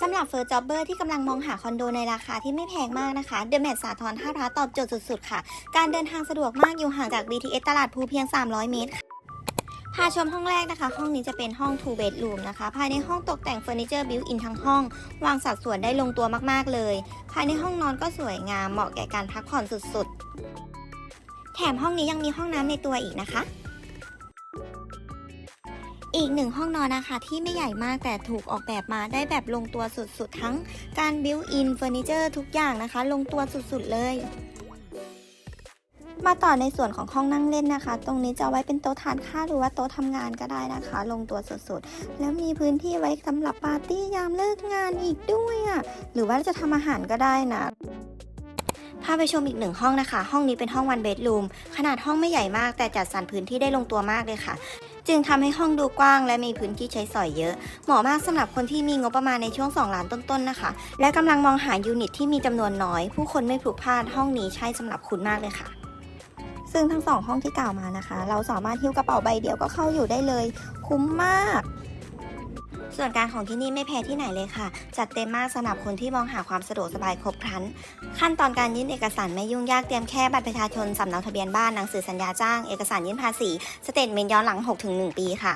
สำหรับเฟิร์สจ็อบเบอร์ที่กำลังมองหาคอนโดในราคาที่ไม่แพงมากนะคะ เดอะแมทสาทรท่าพระตอบโจทย์สุดๆ ค่ะ การเดินทางสะดวกมากอยู่ห่างจาก BTS ตลาดภูเพียง 300 เมตรค่ะพาชมห้องแรกนะคะ ห้องนี้จะเป็นห้อง two bedroom นะคะ ภายในห้องตกแต่งเฟอร์นิเจอร์บิวอินทั้งห้อง วางสัดส่วนได้ลงตัวมากๆเลย ภายในห้องนอนก็สวยงามเหมาะแก่การพักผ่อนสุดๆ แถมห้องนี้ยังมีห้องน้ำในตัวอีกนะคะ อีกหนึ่งห้องนอนนะคะ ที่ไม่ใหญ่มากแต่ถูกออกแบบมาได้แบบลงตัวสุดๆ ทั้งการบิวอินเฟอร์นิเจอร์ทุกอย่างนะคะ ลงตัวสุดๆ เลยมาต่อในส่วนของห้องนั่งเล่นนะคะ ตรงนี้จะไว้เป็นโต๊ะทานข้าวหรือว่าโต๊ะทำงานก็ได้นะคะ ลงตัวสุดๆ แล้วมีพื้นที่ไว้สำหรับปาร์ตี้ยามเลิกงานอีกด้วยอะ่ะ หรือว่าจะทำอาหารก็ได้นะ พาไปชมอีกหนึ่งห้องนะคะ ห้องนี้เป็นห้องวันเบดรูม ขนาดห้องไม่ใหญ่มากแต่จัดสรรพื้นที่ได้ลงตัวมากเลยค่ะ จึงทำให้ห้องดูกว้างและมีพื้นที่ใช้สอยเยอะ เหมาะมากสำหรับคนที่มีงบประมาณในช่วง 2 ล้านต้นๆนะคะ และกำลังมองหายูนิตที่มีจำนวนน้อย ผู้คนไม่พลุกพล่านห้องนี้ใช่สำหรับคุณมากเลยค่ะซึ่งทั้งสองห้องที่กล่าวมานะคะ เราสามารถหิ้วกระเป๋าใบเดียวก็เข้าอยู่ได้เลย คุ้มมาก ส่วนการของที่นี่ไม่แพ้ที่ไหนเลยค่ะ จัดเต็มมากสำหรับคนที่มองหาความสะดวกสบายครบครัน ขั้นตอนการยื่นเอกสารไม่ยุ่งยากเตรียมแค่บัตรประชาชนสำเนาทะเบียนบ้านหนังสือสัญญาจ้าง เอกสารยื่นภาษี สเตทเมนต์ย้อนหลัง 6-1 ปีค่ะ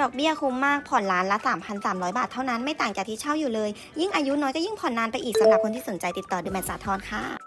ดอกเบี้ยคุ้มมากผ่อนล้านละ 3,300 บาทเท่านั้นไม่ต่างจากที่เช่าอยู่เลย ยิ่งอายุน้อยก็ยิ่งผ่อนนานไปอีกสำหรับคนที่สนใจติดต่อดูแมนสาทรค่ะ